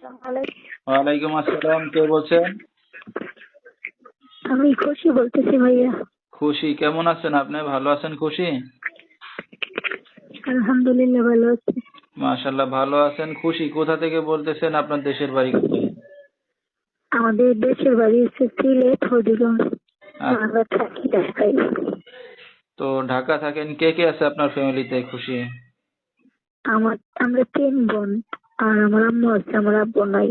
ওয়ালাইকুম আসসালাম কে বলছেন? আমি খুশি বলতেছি ভাইয়া। খুশি কেমন আছেন আপনি? ভালো আছেন খুশি? আলহামদুলিল্লাহ ভালো আছি। মাশাল্লাহ ভালো আছেন খুশি। কোথা থেকে বলতেছেন আপনার দেশের বাড়ি কোথায়? আমাদের দেশের বাড়ি হচ্ছে সিলেট হবিগঞ্জ আচ্ছা। আমরা থাকি ঢাকায়। তো ঢাকা থাকেন কে কে আছে আপনার ফ্যামিলিতে খুশি? আমার আমরা তিন বোন। আর আমার আম্মু আছে আমার আব্বু নাই।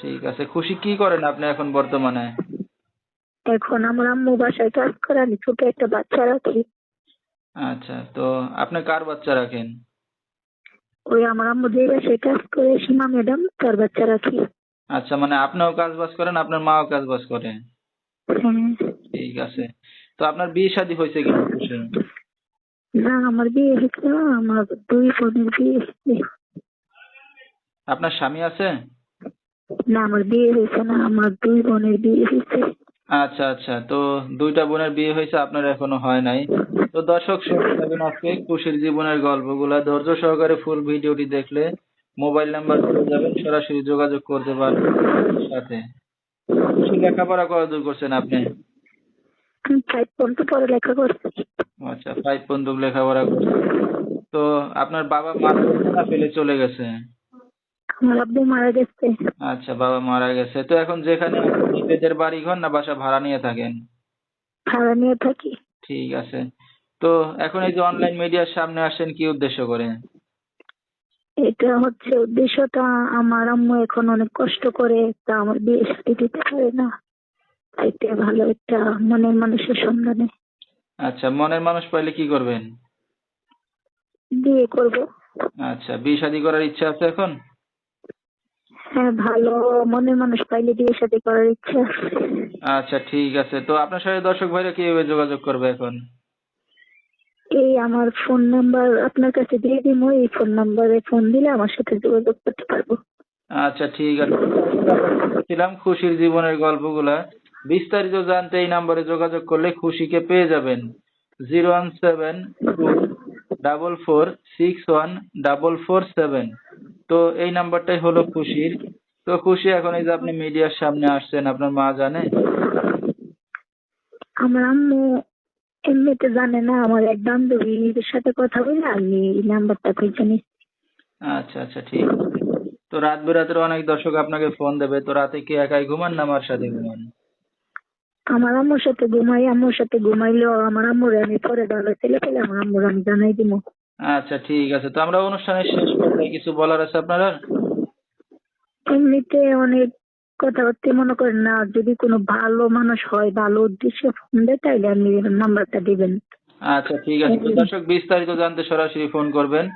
ঠিক আছে খুশি কি করেন আপনি এখন বর্তমানে? এখন আমার আম্মু বাসায় কাজ করে আমি ছোট একটা বাচ্চা রাখি। আচ্ছা তো আপনি কার বাচ্চা রাখেন? ওই আমার আম্মু যে বাসায় কাজ করে সীমা ম্যাডাম তার বাচ্চা রাখি। আচ্ছা মানে আপনিও কাজ বাজ করেন আপনার মাও কাজ বাজ করে? হ্যাঁ। ঠিক আছে তো আপনার বিয়ে শাদী হয়েছে কিনা না? আমার বিয়ে হয়েছে আমার দুই বোনের বিয়ে হয়েছে। আপনার স্বামী আছে? না আমার বিয়ে হয়েছে না আমার দুই বোনের বিয়ে হয়েছে। আচ্ছা আচ্ছা তো দুইটা বোনের বিয়ে হয়েছে আপনার এখনও হয় নাই। তো দর্শক শুনতে আজকে খুশির জীবনের গল্পগুলা। ধৈর্য সহকারে ফুল ভিডিওটি দেখলে মোবাইল নাম্বার পেয়ে যাবেন সরাসরি যোগাযোগ করতে পারবেন সাথে। লেখাপড়া কত দূর করছেন আপনি? ফাইভ পর্যন্ত পড়ালেখা করছি। আচ্ছা ফাইভ পর্যন্ত লেখাপড়া করছেন। তো আপনার বাবা মারা ফেলে চলে গেছে। আমার আব্বু মারা গেছে। আচ্ছা বাবা মারা গেছে। তো এখন যেখানে নিজেদের বাড়ি ঘর না বাসা ভাড়া নিয়ে থাকেন? ভাড়া নিয়ে থাকি। ঠিক আছে। তো এখন এই যে অনলাইন মিডিয়ার সামনে আসেন কি উদ্দেশ্য করে? এটা হচ্ছে উদ্দেশ্যটা আমার আম্মু এখন অনেক কষ্ট করে তা আমার বিয়ে শাদী দিতে পারে না। এটা ভালো একটা মনের মানুষের সন্ধানে। আচ্ছা মনের মানুষ পাইলে কি করবেন? বিয়ে করব। আচ্ছা বিয়ে শাদী করার ইচ্ছা আছে এখন? হ্যাঁ ভালো। মনের মানুষ পাইলে বিয়ে শাদী করার ইচ্ছা। আছে আচ্ছা ঠিক আছে। তো আপনার সাথে দর্শক ভাইরা কীভাবে যোগাযোগ করবে এখন? এই আমার ফোন নাম্বার আপনার কাছে দিয়ে দিব। এই ফোন নাম্বারে ফোন দিলে আমার সাথে যোগাযোগ করতে পারব। আচ্ছা ঠিক আছে। ছিলাম খুশির জীবনের গল্পগুলা। বিস্তারিত জানতে এই নাম্বারে যোগাযোগ করলে খুশিকে পেয়ে যাবেন। Zero one seven two double four six one double four seven. তো এই নাম্বারটাই হলো খুশির। তো খুশি এখন এই যে আপনি মিডিয়ার সামনে আসছেন আপনার মা জানে? আমার আম্মু এমনিতে জানে না আমার এক বান্ধবীর সাথে কথা বলে আমি এই নাম্বারটা খুঁজে নিচ্ছি। আচ্ছা আচ্ছা ঠিক। তো রাত বেরাতের অনেক দর্শক আপনাকে ফোন দেবে তো রাতে কি একাই ঘুমান না আমার সাথে ঘুমান? আমার আম্মুর সাথে ঘুমাই আম্মুর সাথে ঘুমাইলেও আমার আম্মুর আমি পরে ভালো ছেলে পেলে আমার আম্মুর আমি জানাই দিব আচ্ছা ঠিক আছে। তো আমরা অনুষ্ঠানের শেষ পর্যায়ে কিছু বলার আছে আপনার? এমনিতে অনেক কথাবার্তা মনে করেন না যদি কোনো ভালো মানুষ হয় ভালো উদ্দেশ্যে ফোন দেয় তাইলে আপনি নাম্বারটা দিবেন। আচ্ছা ঠিক আছে। দর্শক বিস্তারিত জানতে সরাসরি ফোন করবেন।